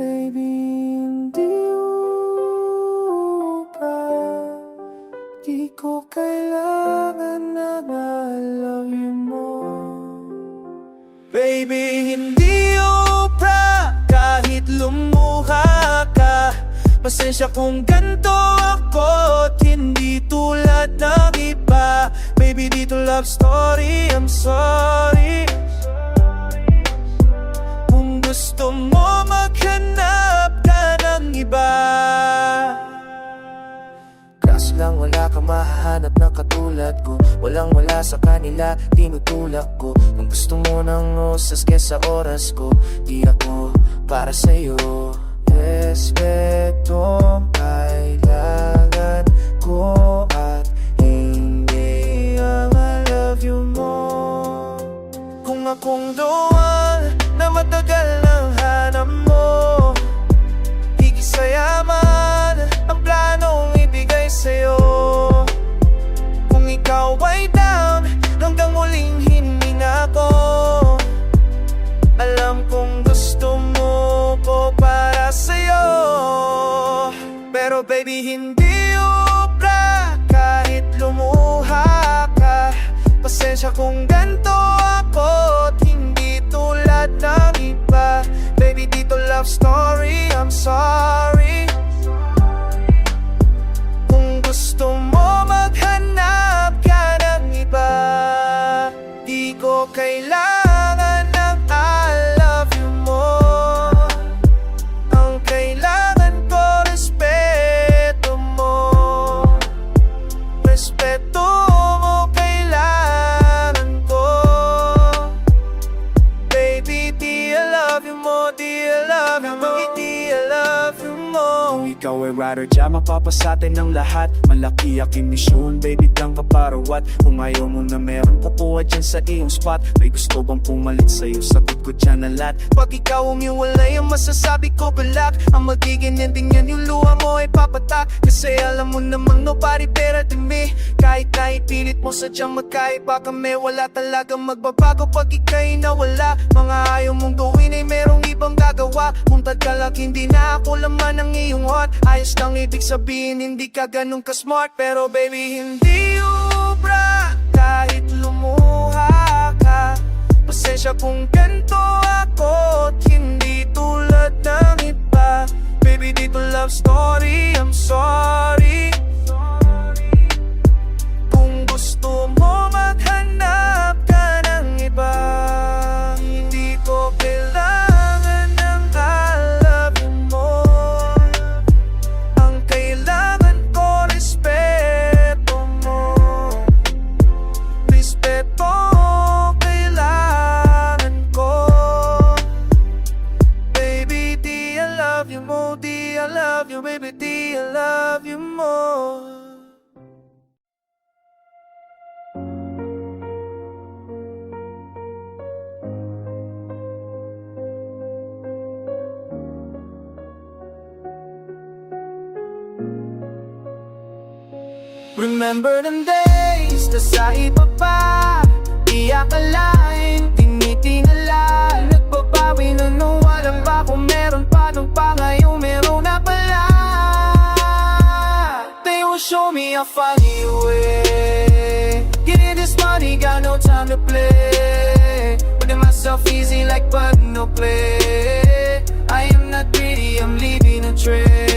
Baby, hindi upra Di ko kailangan na you more. Baby, hindi upra Kahit lumuha ka. Pasensya kung ganito ako hindi tulad ng iba. Baby, dito love story I'm sorry iba. Kaso lang wala kang mahahanap na katulad ko. Walang wala sa kanila, tinutulak ko. Kung gusto mo ng osas kesa oras ko. Di ako para sa'yo. Respeto ang kailangan ko At hindi ang I love you more. Kung akong doon Malaki aking misyon, baby lang kaparawat Kung ayaw mo na meron kukuha dyan sa iyong spot. May gusto bang pumalit sa'yo, sagot ko dyan na lahat. Pag ikaw umiwalay ang masasabi ko balak Ang magiging ending yan yung luha mo ay papatak. Kasi alam mo namang nobody better than me. Kahit na ipilit mo sadyang magkaiba kami. Wala talagang magbabago pag ika'y nawala. Mga ayaw mong gawin ay merong ibang gagawa. Muntad ka lang hindi na ako laman ng iyong heart. Ayos lang ibig sabihin hindi ka ganun ka-smart Pero baby hindi ubra kahit lumuha ka Pasensya kung ganito ako At hindi tulad ng iba. Baby, dito love story I'm sorry Remember them days, tas sa iba pa. Di akalain, tinitingala. Nagbabawi na nung walang ba kung meron pa. Nung pa ngayon meron na pala. They will show me a funny way Getting this money, got no time to play. Putting myself easy like button no play. I am not greedy, I'm leaving a trace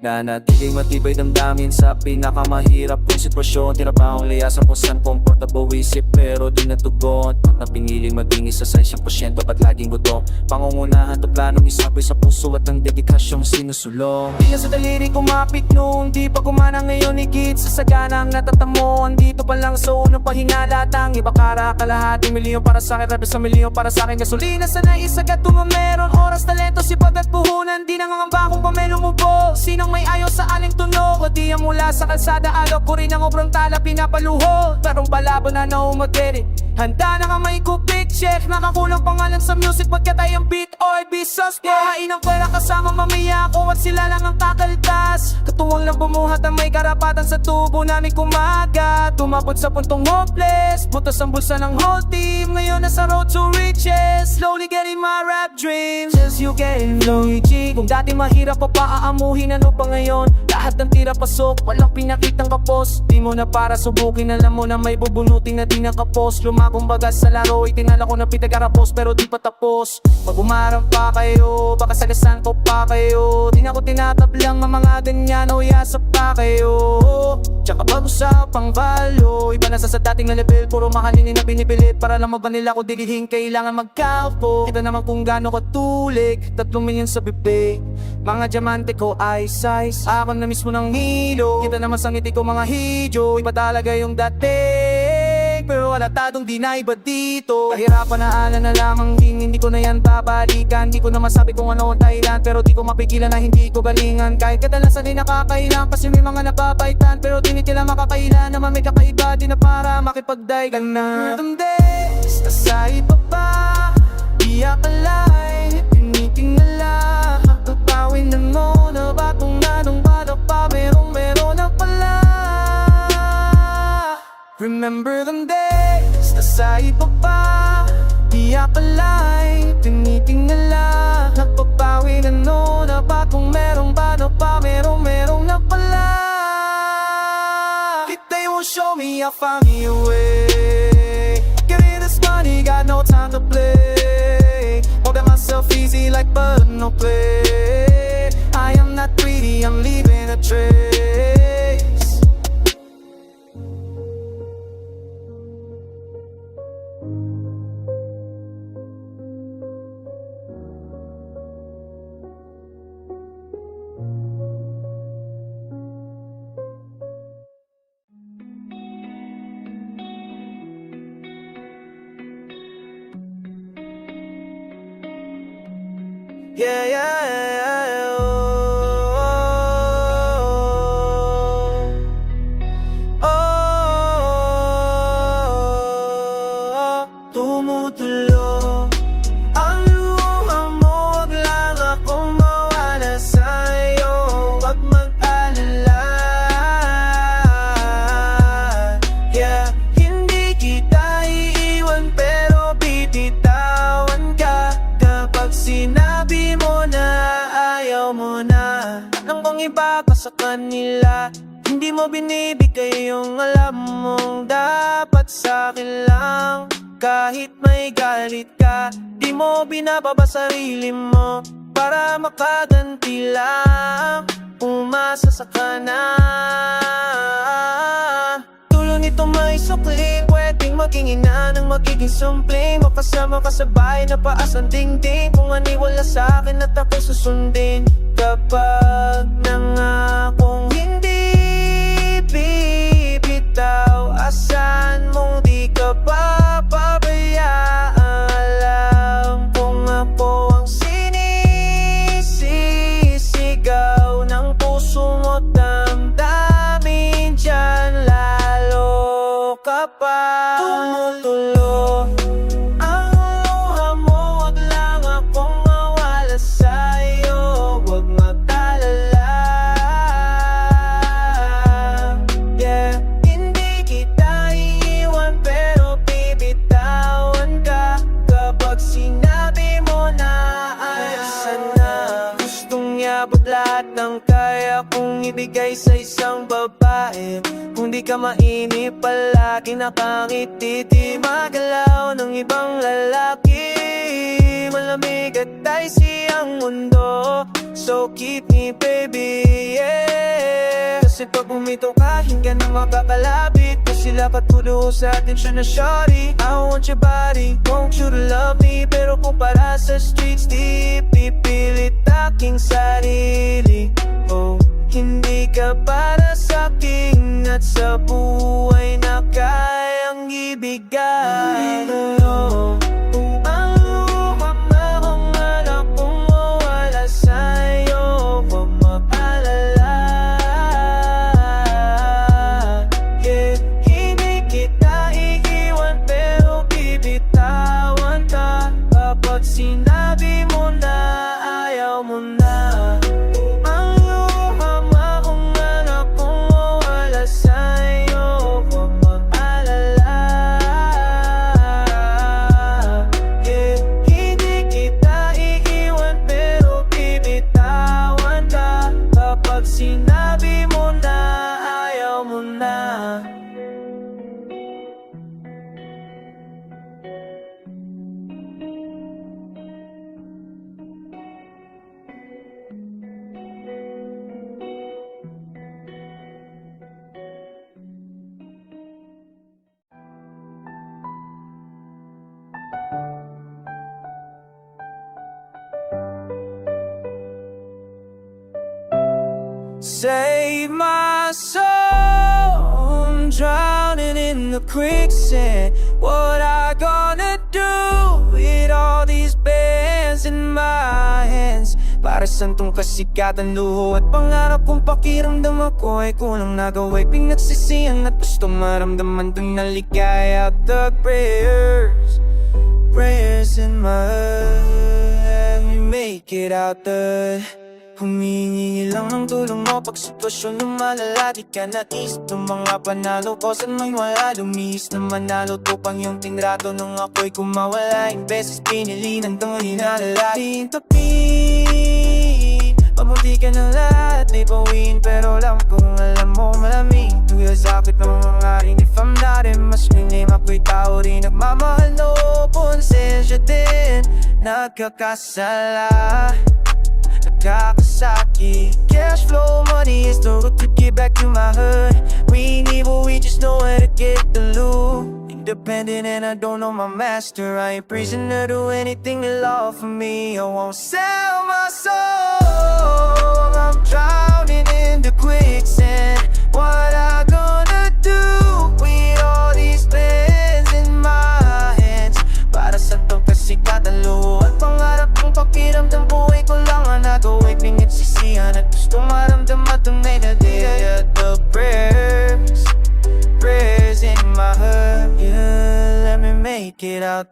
Nanatiling matibay damdamin sa pinakamahirap sitwasyon Tinabahong layasan kung saan comfortable isip pero di natugon. Na piniling maging isa sa isang porsyento ba't laging buto Pangungunahan to planong isabay sa puso at ang dedikasyong sinusulong Di sa daliri kumapit noong di pa kumana ngayon higit sa saganang natatamo. Andito pa lang sa unang pahinga lahat ang iba kara Kalahati. Milyon para sa akin, sa milyon para sa akin. Gasolina sa naisagat kung meron oras, talento, sipag at puhunan. Di nangangamba kung pamelo mo po Sinong may ayaw sa aling tunog? O di mula sa kalsada alok ko rin ang obrang tala pinapaluho Tarong balabo na naumateri Handa na ka may kubik check Nakakulang pangalan sa music Pagkat ay ang beat? Or be suspect Kuhain ang pera kasama mamaya ako At sila lang ang kakaltas. Katuwang lang bumuhat ang may karapatan Sa tubo namin kumaga. Tumapot sa puntong hopeless Butas ang bulsa ng whole team. Ngayon nasa road to riches Slowly getting my rap dreams. As you getting Luigi. Kung dati mahirap pa paaamuhin Ano pa ngayon? Lahat ng tira pasok Walang pinakitang kapos. Di mo na para subukin Alam mo na may bubunutin na di nakapos. Lumakumbaga sa laro Itinala ko na pitagarapos Pero di pa tapos. Pag umarang pa kayo Baka sagasan ko pa kayo. Di na ko tinatablang ang mga ganyan O yasap pa kayo. Tsaka pag-usapang balo Iba na sa sa dating na level. Puro mahalinin na binibilit Para lang mabanila ko digihin Kailangan magkalpo Kita naman kung gaano katulik Tatlong milyon sa bibig Mga diamante ko ice size Ako na mismo ng hilo. Kita naman sa ngiti ko mga hidyo Iba talaga yung dating Pero wala tadong di na iba dito Kahirapan na ala na lang ang ding Hindi ko na yan babalikan Di ko na masabi kung ano ang dahilan. Pero di ko mapigilan na hindi ko galingan. Kahit kadalasan di nakakailang Kasi may mga napapaitan Pero di nila makakailan Naman may kakaiba Di na para makipagdaigan na. Rhythm days Nasa iba pa Di akalay Tinitingala Remember them days Nasa iba pa. Di akalay Tinitingala. Nagpapawi na no Na ba kung merong ba na pa Merong merong na pala. If they won't show me I'll find me a way me this money Got no time to play. Holding myself easy like but no play. I am not greedy I'm leaving a trace binibigay yung alam mong dapat sa akin lang. Kahit may galit ka, di mo binababa sarili mo para makaganti lang. Umasa sa kana. Tulong nito may sukli Pwedeng maging ina ng magiging sumpling Makasama ka sa bahay na paas ang dingding Kung aniwala sa akin at ako susundin Kapag lahat ng kaya kong ibigay sa isang babae. Kung di ka mainip palagi nakangiti Di magalaw ng ibang lalaki. Malamig at dicey ang mundo. So keep me baby, yeah Kasi pag bumito ka, hindi ka na makakalapit. Kasi lapat pulo sa atensyon na shawty I want your body, want you to love me. Pero kung para sa streets, di pipilit aking sarili. Oh, hindi ka para sa akin At sa buhay na kayang ibigay. Oh, ang Save my soul, I'm drowning in the quicksand. What I gonna do with all these bands in my hands? Para saan tong kasikatan luho at pangarap kong pakiramdam ako ay kulang nagaway Pinagsisiyan at gusto maramdaman tong naligaya The prayers, prayers in my heart We make it out the Humingi lang ng tulong mo pag sitwasyon lumalala Di ka. Naisip ng mga panalo ko Saan may wala? Lumihis na manalo Tupang yung tinrato nung ako'y kumawala. Yung beses pinili ng tunay na lalaki Tapin Pamunti ka ng lahat. Di pawin pero alam kong alam mo malamig. Tuya sakit ng mga rin If I'm not in mas minim Ako'y tao rin. Nagmamahal no Konsensya din. Nagkakasala Kakasaki Cash flow money is the route to get back to my hood. We ain't evil, we just know where to get the loot. Independent and I don't know my master. I ain't prisoner to anything they love for me. I won't sell my soul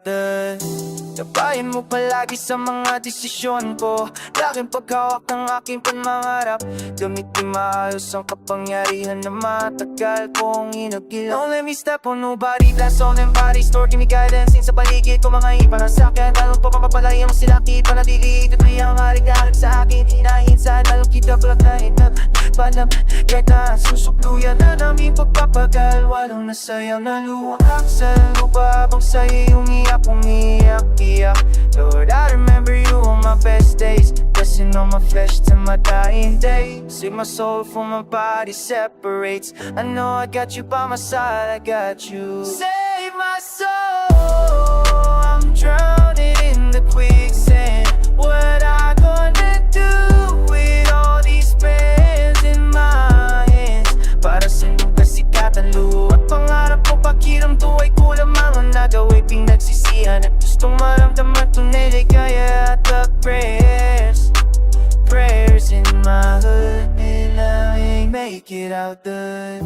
the Tabayan mo palagi sa mga desisyon ko. Laking paghawak ng aking panmangarap Gamitin maayos ang kapangyarihan na matagal kong inagil. Don't let me step on nobody. Blast all them bodies. Store give me guidance. Sa paligid ko mga ipanasakyan Talong po papapalaya mo sila. Kit panatili Ito na yung harig-harig sa akin. Hinahin sa dalong kita Kulak Kahit na pagpapagal Walang nasayang na sa lupa Habang sa'yo umiyak umiyak-iyak Lord I remember you on my best days. Blessing on my flesh to my dying day. Save my soul from my body separates. I know I got you by my side I got you. Save my soul I'm drowning in the quicksand pakiramdo ay kulang mga nagawin Pinagsisihan. At gustong maramdaman tunay ligaya At the prayers, prayers in my hood And I ain't make it out the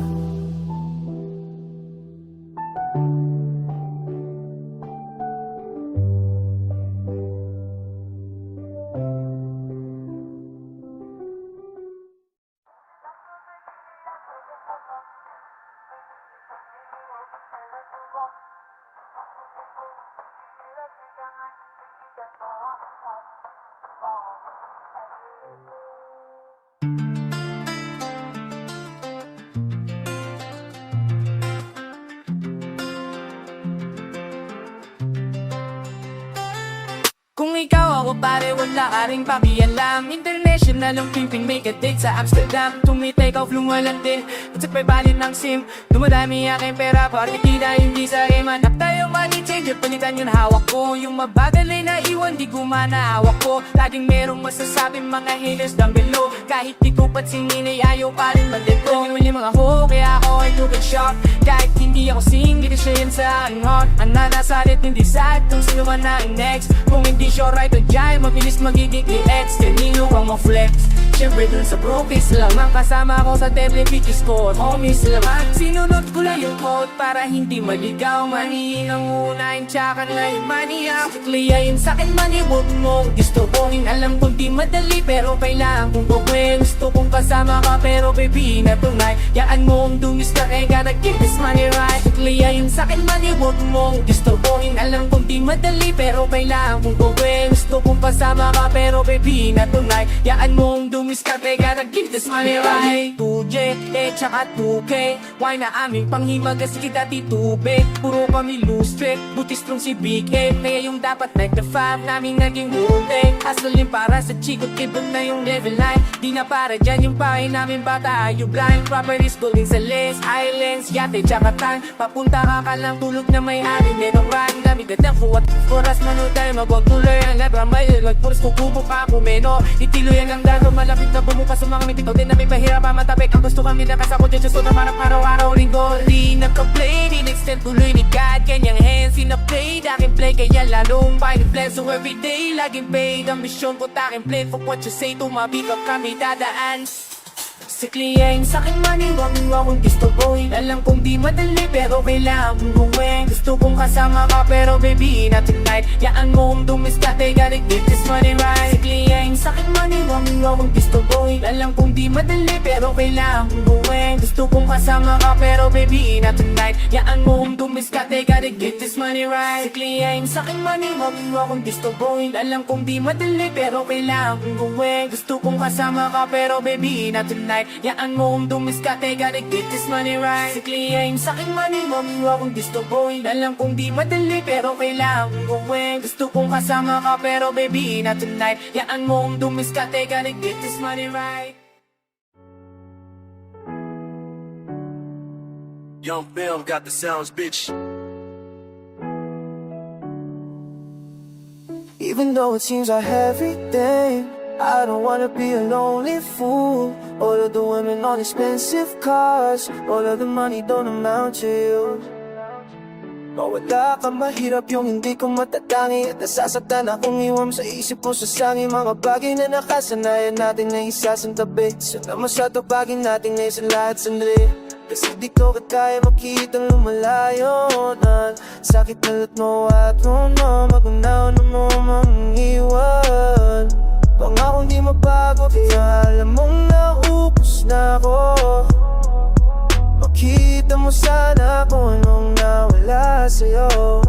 rin pakialam International ang pimping make a date sa Amsterdam. Tumitake off lumalan din. At sa paybalin ng sim Dumadami aking pera. Parte kita hindi sa iman Hanap tayo money changer Palitan yung hawak ko. Yung mabagal ay naiwan Di gumana hawak ko. Laging merong masasabing mga haters down below. Kahit di ko pansinin ay ayaw pa rin mandito Naging mga ho Kaya ako ay a shot. Kahit hindi ako sing Dito siya yan sa aking heart. Ang nanasalit hindi sad Kung sino man na next. Kung hindi siya right o dyan Mabilis magiging ex Kanino kang flex. Siyempre dun sa profis lamang Kasama ko sa deadly bitches ko homies lamang Sinunod ko lang yung code Para hindi maligaw. Manihin ang unahin Tsaka na yung maniya Kliyayin sa'kin mani Huwag mong gusto kong Alam kong di madali Pero kailangan kong gawin. Gusto kong kasama ka Pero baby na tunay. Yaan mo ang dungis ka Eh gotta keep this money right. Kliyayin sa'kin mani Huwag mong gusto kong Alam kong di madali Pero kailangan kong gawin. Gusto kong kasama ka Pero baby na tunay. Yaan mo ang dungis ka Eh gotta keep this money right 2J eh tsaka 2K Why na aming panghimagas kita titubig Puro kami loose trick Buti strong si Big M Kaya yung dapat like the fam Namin naging holding Hustle din para sa chico Tibok na yung level 9 Di na para dyan yung pahay namin bata Are you blind? Properties building sa list Islands, yate, tsaka tan papunta ka ka lang tulog na may hari Merong rang dami gandang kuwat Oras manood tayo magwag tuloy Ang lebra may ilag Puros kukubo pa kumeno Itiloy ang dado malapit na bumukas Sa mga mitikaw din na may mahirap matabik Ang gusto kami nakasako dyan Diyos ko na marap araw-araw linggo. Di nagka-play Di nag-stand tuloy ni God. Kanyang hands in a play kaya lalong find blend So everyday laging paid Ang mission ko taking play For what you say Tumabig ka kami dadaan sa kliyeng sa akin maniwang akong gusto gawin Alam kong di madali pero kailangan mong gawin. Gusto kong kasama ka pero baby not tonight. Yaan mo kong dumiskate gotta get this money right. Sa kliyeng sa akin maniwang akong gusto gawin Alam kong di madali pero kailangan mong gawin. Gusto kong kasama ka pero baby not tonight. Yaan mo kong dumiskate gotta get this money right. Sa kliyeng sa akin maniwang akong gusto gawin Alam kong di madali pero kailangan mong gawin. Gusto kong kasama ka pero baby not tonight Yaan mo kong dumiskate get this money right. Sikli aim sa aking money mami akong gusto boy Alam kong di madali pero kailangan kong gawin. Gusto kong kasama ka pero baby not tonight. Yaan mo kong dumiskate get this money right. Young Bill got the sounds, bitch. Even though it seems I have everything, I don't wanna be a lonely fool. All of the women on expensive cars, all of the money don't amount to you. Mawala ka mahirap yung hindi ko matatangi At nasasaktan akong iwam sa isip ko sa sangi. Mga bagay na nakasanayan natin na isasantabi Sana masatupagin natin ngayon sa lahat sandali. Kasi di ko ka kaya makitang lumalayo na Sakit na lut mo at mo na Magunaw na mo mangiwan Pangakong di mabago Kaya alam mong naubos na ako. Makita mo sana kung anong nawala sa'yo.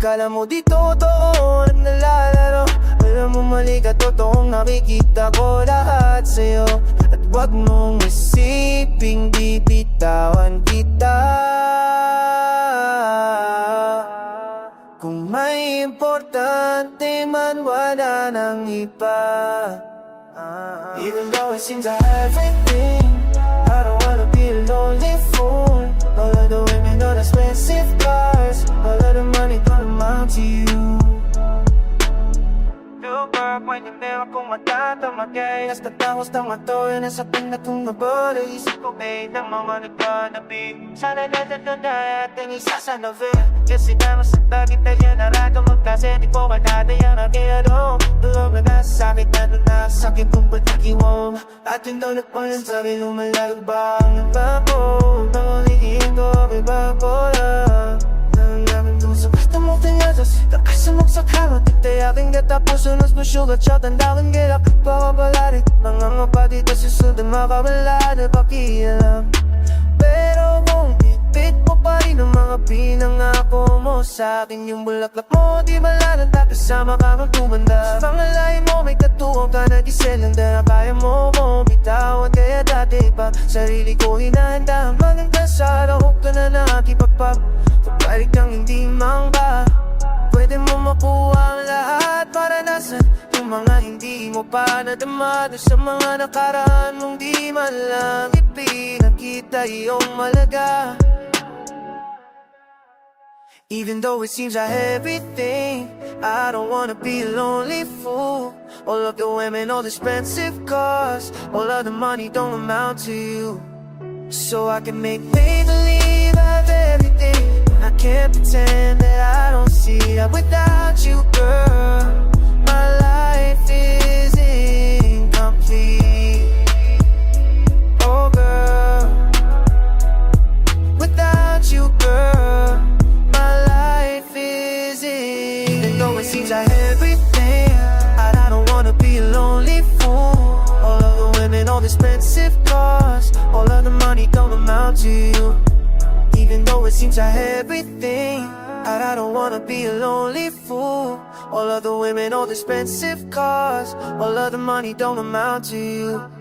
Kala mo di totoo at nalalaro. Pero mo mali ka totoong nakikita ko lahat sa'yo. At wag mong isiping di bitawan kita importante man wala nang iba. Even though it seems I have everything I don't wanna be a lonely fool. All of the women on expensive cars All of the money don't amount to you Lugar, pwede meron kong matatamagay. Hasta tangos ng matoy Nasa pinatong nabala Isip ko bay ng mga nagkanabi. Sana natanda na ating isa sa novel Kasi naman sa bagit na yan Narado magkasi Di ko kadadaya na kaya do Tulog na nasasakit na doon nasasakit Kung ba't nakiwam At yung daw nagpalan sabi lumalago ba Ang bako Nangulihin ko may lang doon sa gusto mong tingatas Nakasamok sa kama Tigtay aking katapos Unos mo sugat siya Tandakan gilak Pakabalari Mga ngapa dito sa sudan Makabalari Pakialam Pero kung ipit mo pa rin Ang mga pinangako mo. Sa akin Yung bulaklak mo Di malalanta Kasama ka kang tumanda. Sa pangalain mo May katuwang ka na diselanda Na kaya mo kong bitawan Kaya dati pa Sarili ko hinahanda Maganda sa araw ka na nakipagpap Pagbalik ng hindi mangba Pwede mo makuha ang lahat para nasan Yung mga hindi mo pa nadama Doon sa mga nakaraan mong di man lang ipinakita iyong malaga Even though it seems I have everything I don't wanna be a lonely fool. All of the women, all the expensive cars All of the money don't amount to you. So I can make make believe I have everything. I can't pretend that I don't see that without you, girl. My life is incomplete All of the money don't amount to you. Even though it seems I have everything I, I don't wanna be a lonely fool. All of the women, all the expensive cars All of the money don't amount to you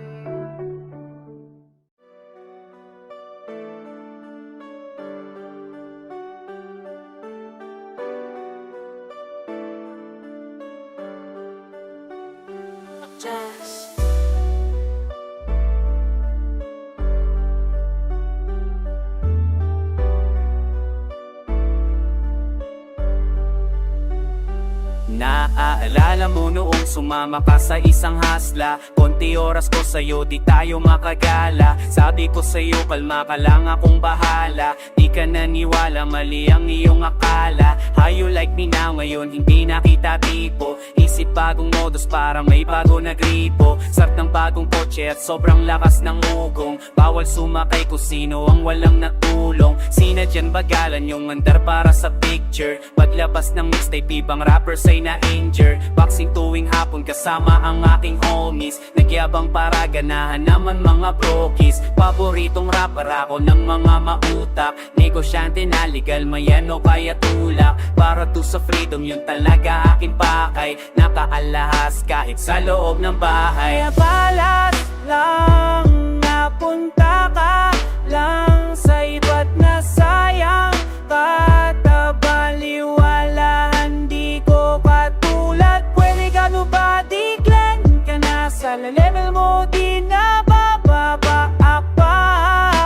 Naaalala mo noong sumama ka sa isang hasla. Konti oras ko sa'yo, di tayo makagala. Sabi ko sa'yo, kalma ka lang akong bahala. Di ka naniwala, mali ang iyong akala. How you like me now ngayon, hindi nakita tipo Isip bagong modus para may bago na gripo. Sart ng bagong kotse at sobrang lakas ng ugong. Bawal sumakay kung sino ang walang natulong. Sina dyan bagalan yung andar para sa picture. Paglabas ng mixtape ibang rappers ay na-injure. Boxing tuwing hapon kasama ang aking homies. Nagyabang para ganahan naman mga brokies Paboritong rapper ako ng mga mautak. Negosyante na legal mayan o kaya tulak? Para to sa freedom yun talaga akin pakay Nakaalahas kahit sa loob ng bahay. Kaya balas lang napunta ka lang sa iba't na sayang ka Tabaliwalahan di ko katulad Pwede ka no ba diglan ka na sa level mo di na bababa Apa?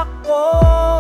Ako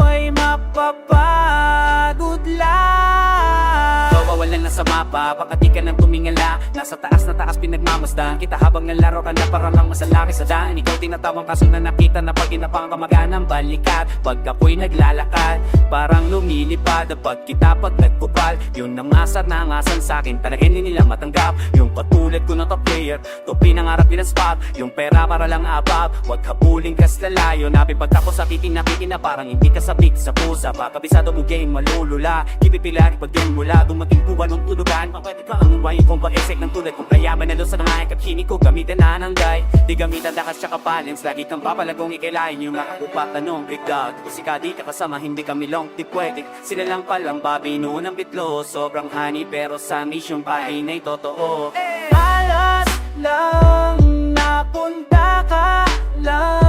ay mapapagod lang. Kawawalan na sa mapa, baka ka nang tumingala. Nasa taas na taas pinagmamasdan Kita. Habang nalaro ka na parang lang masalaki sa daan. Ikaw tinatawang kaso na nakita na pag inapang kamaganang balikat. Pag ako'y naglalakad, parang lumilipad. Pag kita pag nagkupal, yun ang asar na angasan sa'kin Talaga hindi nila matanggap, yung katulad ko na top player To pinangarap din ang spot, yung pera para lang abab Huwag habulin kas lalayo, napipagtapos sa titin napitin na parang hindi ka sabik sa pusa. Pakabisado mo game, malulula. Kipipilari pag yung mula, dumating buwan ng tulugan Pwede ka ang uwain kung ba-esek ng tulad Kung kayaman na sa nangahay Kapsini ko gamitin na ng guy Di gamitan lakas tsaka palens Lagi kang papalagong ikilain yung nakakupa tanong Big dog, kung si Kadi ka kasama Hindi kami long di pwede. Sila lang palang babi noon ang bitlo Sobrang honey pero sa mission pa ay totoo. Alas lang napunta ka lang